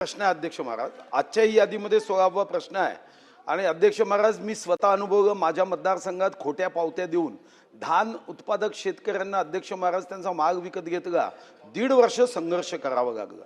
प्रश्न आहे अध्यक्ष महाराज. आजच्याही यादीमध्ये सोळावा प्रश्न आहे. आणि अध्यक्ष महाराज मी स्वतः अनुभव माझ्या मतदारसंघात खोट्या पावत्या देऊन धान उत्पादक शेतकऱ्यांना अध्यक्ष महाराज त्यांचा माग विकत घेतला. दीड वर्ष संघर्ष करावा लागला.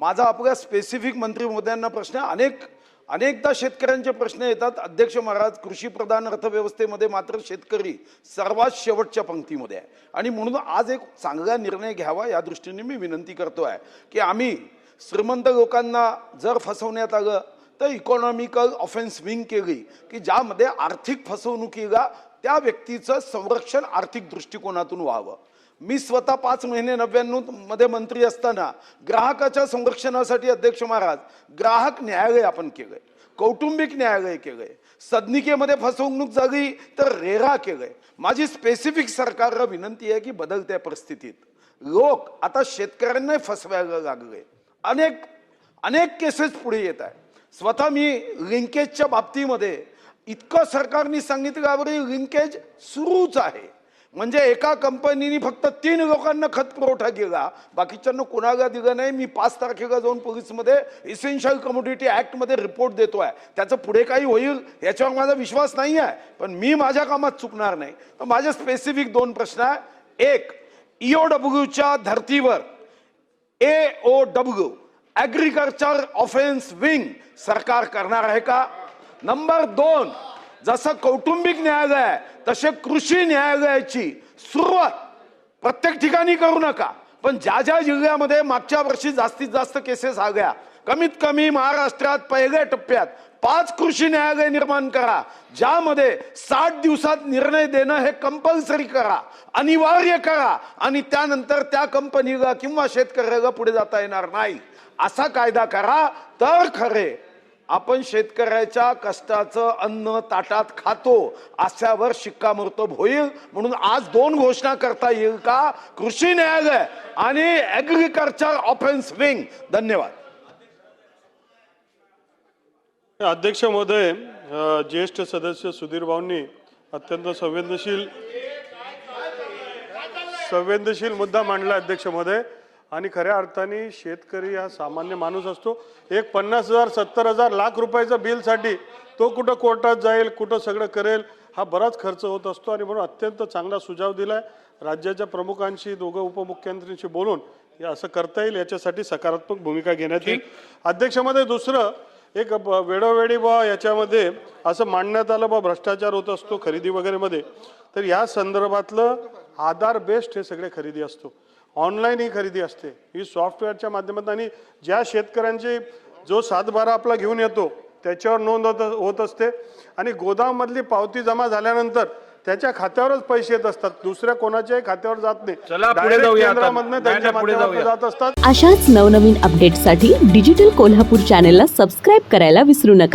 माझा आपल्या स्पेसिफिक मंत्री मोद्यांना प्रश्न अनेक अनेकदा शेतकऱ्यांचे प्रश्न येतात. अध्यक्ष महाराज कृषी प्रधान अर्थव्यवस्थेमध्ये मात्र शेतकरी सर्वात शेवटच्या पंक्तीमध्ये आहे. आणि म्हणून आज एक चांगला निर्णय घ्यावा या दृष्टीने मी विनंती करतो आहे की आम्ही श्रीमंत लोकांना जर फसवण्यात आलं तर इकॉनॉमिकल ऑफेन्स विंग केली की ज्यामध्ये आर्थिक फसवणुकीला त्या व्यक्तीचं संरक्षण आर्थिक दृष्टिकोनातून व्हावं. मी स्वतः पाच महिने नव्याण्णवमध्ये मंत्री असताना ग्राहकाच्या संरक्षणासाठी अध्यक्ष महाराज ग्राहक न्यायालय आपण केलंय कौटुंबिक न्यायालय केलंय सदनिकेमध्ये फसवणूक झाली तर रेरा केलंय. माझी स्पेसिफिक सरकारला विनंती आहे की बदलत्या परिस्थितीत. लोक आता शेतकऱ्यांना फसवायला लागले. अनेक अनेक केसेस पुढे येत आहे स्वतः मी लिंकेजच्या बाबतीमध्ये इतकं सरकारने सांगितल्यावर लिंकेज सुरूच आहे. म्हणजे एका कंपनीने फक्त तीन लोकांना खत पुरवठा केला. बाकीच्यांना कोणाला दिलं नाही. मी पाच तारखेला जाऊन पोलीसमध्ये इसेन्शियल कम्युनिटी ॲक्टमध्ये रिपोर्ट देतो आहे त्याचं पुढे काही होईल याच्यावर माझा विश्वास नाही आहे. पण मी माझ्या कामात चुकणार नाही. तर माझे स्पेसिफिक दोन प्रश्न आहे एक E ईओडब्ल्यूच्या धर्तीवर A O W agriculture offence wing सरकार करणार आहे का? नंबर दोन जसं कौटुंबिक न्यायालय आहे तसे कृषी न्यायालयाची सुरुवात प्रत्येक ठिकाणी करू नका. पण ज्या ज्या जिल्ह्यामध्ये मागच्या वर्षी जास्तीत जास्त केसेस आल्या कमीत कमी महाराष्ट्रात पहिल्या टप्प्यात पाच कृषी न्यायालय निर्माण करा ज्यामध्ये साठ दिवसात निर्णय देणं हे कंपल्सरी करा अनिवार्य करा आणि त्यानंतर त्या कंपनीला किंवा शेतकऱ्याला पुढे जाता येणार नाही. असा कायदा करा तर खरे आपण शेतकऱ्याच्या कष्टाचं अन्न ताटात खातो अशावर शिक्कामोर्तब होईल. म्हणून आज दोन घोषणा करता येईल का? कृषी न्यायालय आणि ऍग्रिकल्चर ऑफेन्स विंग धन्यवाद. अध्यक्ष महोदय ज्येष्ठ सदस्य सुधीर भाऊंनी अत्यंत संवेदनशील संवेदनशील मुद्दा मांडला अध्यक्ष महोदय. आणि खऱ्या अर्थाने शेतकरी हा सामान्य माणूस असतो. एक पन्नास हजार सत्तर हजार लाख रुपयाचं बिलसाठी तो कुठं कोर्टात जाईल कुठं सगळं करेल हा बराच खर्च होत असतो. आणि म्हणून अत्यंत चांगला सुझाव दिलाय. राज्याच्या प्रमुखांशी दोघं उपमुख्यमंत्र्यांशी बोलून हे असं करता येईल. याच्यासाठी सकारात्मक भूमिका घेण्यात येईल. अध्यक्ष महोदय दुसरं एक ब- वेळोवेळी बा याच्यामध्ये असं मांडण्यात आलं बा भ्रष्टाचार होत असतो खरेदी वगैरेमध्ये. तर या संदर्भातलं आधार बेस्ड हे सगळे खरेदी असतो. ऑनलाईन ही खरेदी असते. ही सॉफ्टवेअरच्या माध्यमातून आणि ज्या शेतकऱ्यांची जो सातबारा आपला घेऊन येतो त्याच्यावर नोंद होत होत असते. आणि गोदाममधली पावती जमा झाल्यानंतर त्याच्या खात्यावरच पैसे येत असतात दुसऱ्या कोणाच्याही खात्यावर जात नाही चला, पुढे Direct जाऊया आता. केंद्रामधनं नाही, त्यांच्या नाही, पुढे माध्यमातून जाऊया. जात असतात अशाच नवनवीन अपडेट्ससाठी डिजिटल कोल्हापूर चॅनेलला सबस्क्राईब करायला विसरू नका